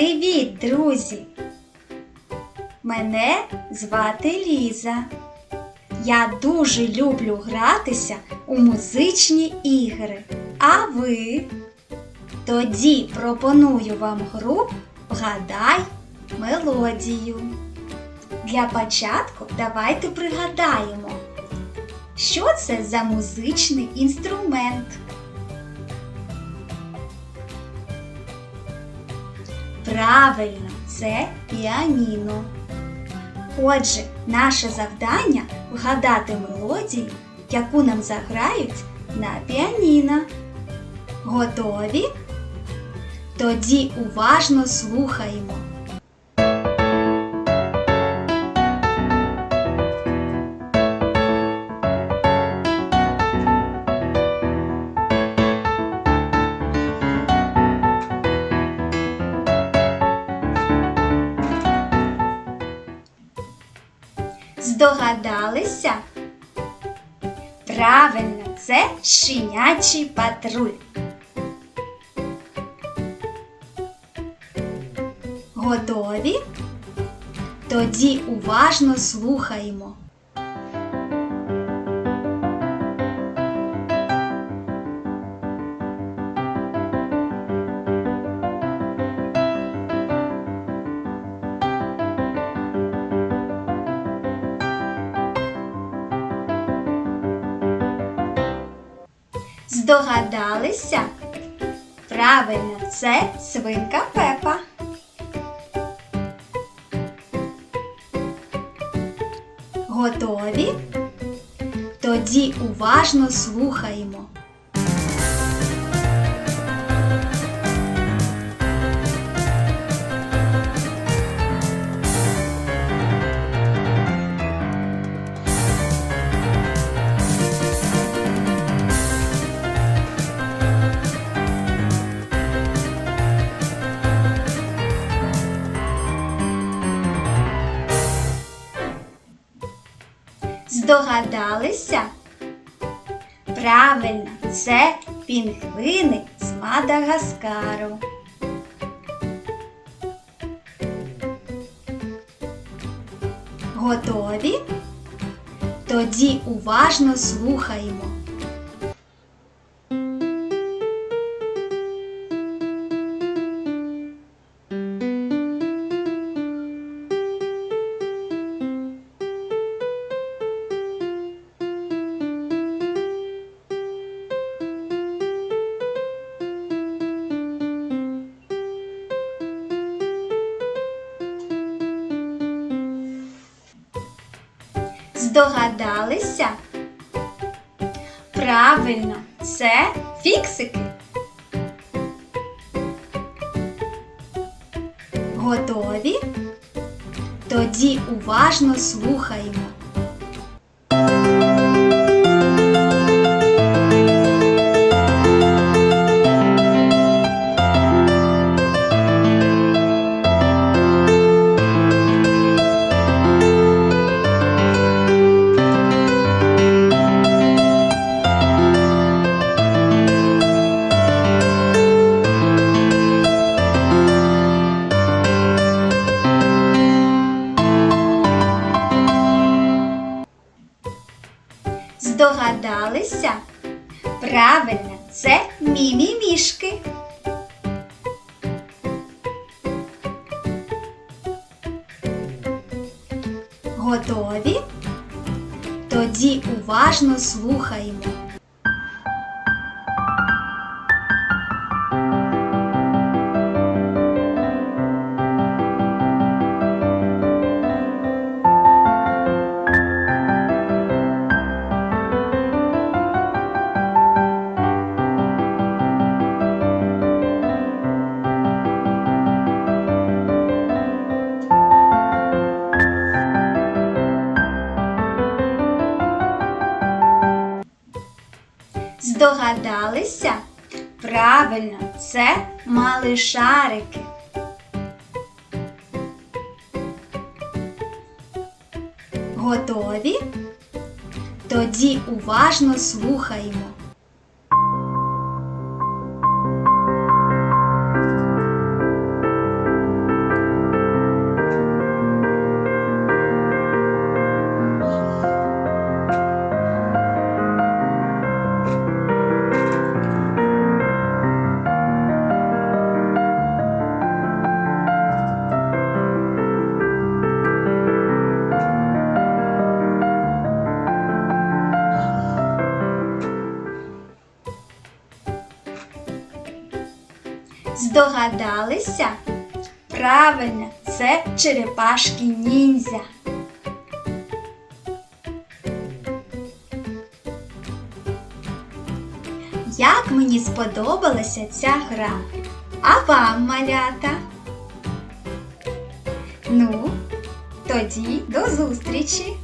Привіт, друзі! Мене звати Ліза. Я дуже люблю гратися у музичні ігри. А ви? Тоді пропоную вам гру Вгадай мелодію. Для початку давайте пригадаємо, що це за музичний інструмент. Правильно, це піаніно. Отже, наше завдання вгадати мелодію, яку нам заграють на піаніно. Готові? Тоді уважно слухаємо. Здогадалися? Правильно, це щенячий патруль. Готові? Тоді уважно слухаємо. Здогадалися? Правильно, це свинка Пепа. Готові? Тоді уважно слухаємо. Здогадалися? Правильно, це пінгвини з Мадагаскару. Готові? Тоді уважно слухаємо. Здогадалися? Правильно, це фіксики. Готові? Тоді уважно слухаємо. Здогадалися? Правильно, це мімімішки. Готові? Тоді уважно слухаємо. Здогадалися? Правильно, це малишарики. Готові? Тоді уважно слухаємо. Здогадалися? Правильно, це черепашки ніндзя. Як мені сподобалася ця гра. А вам, малята? Ну, тоді до зустрічі!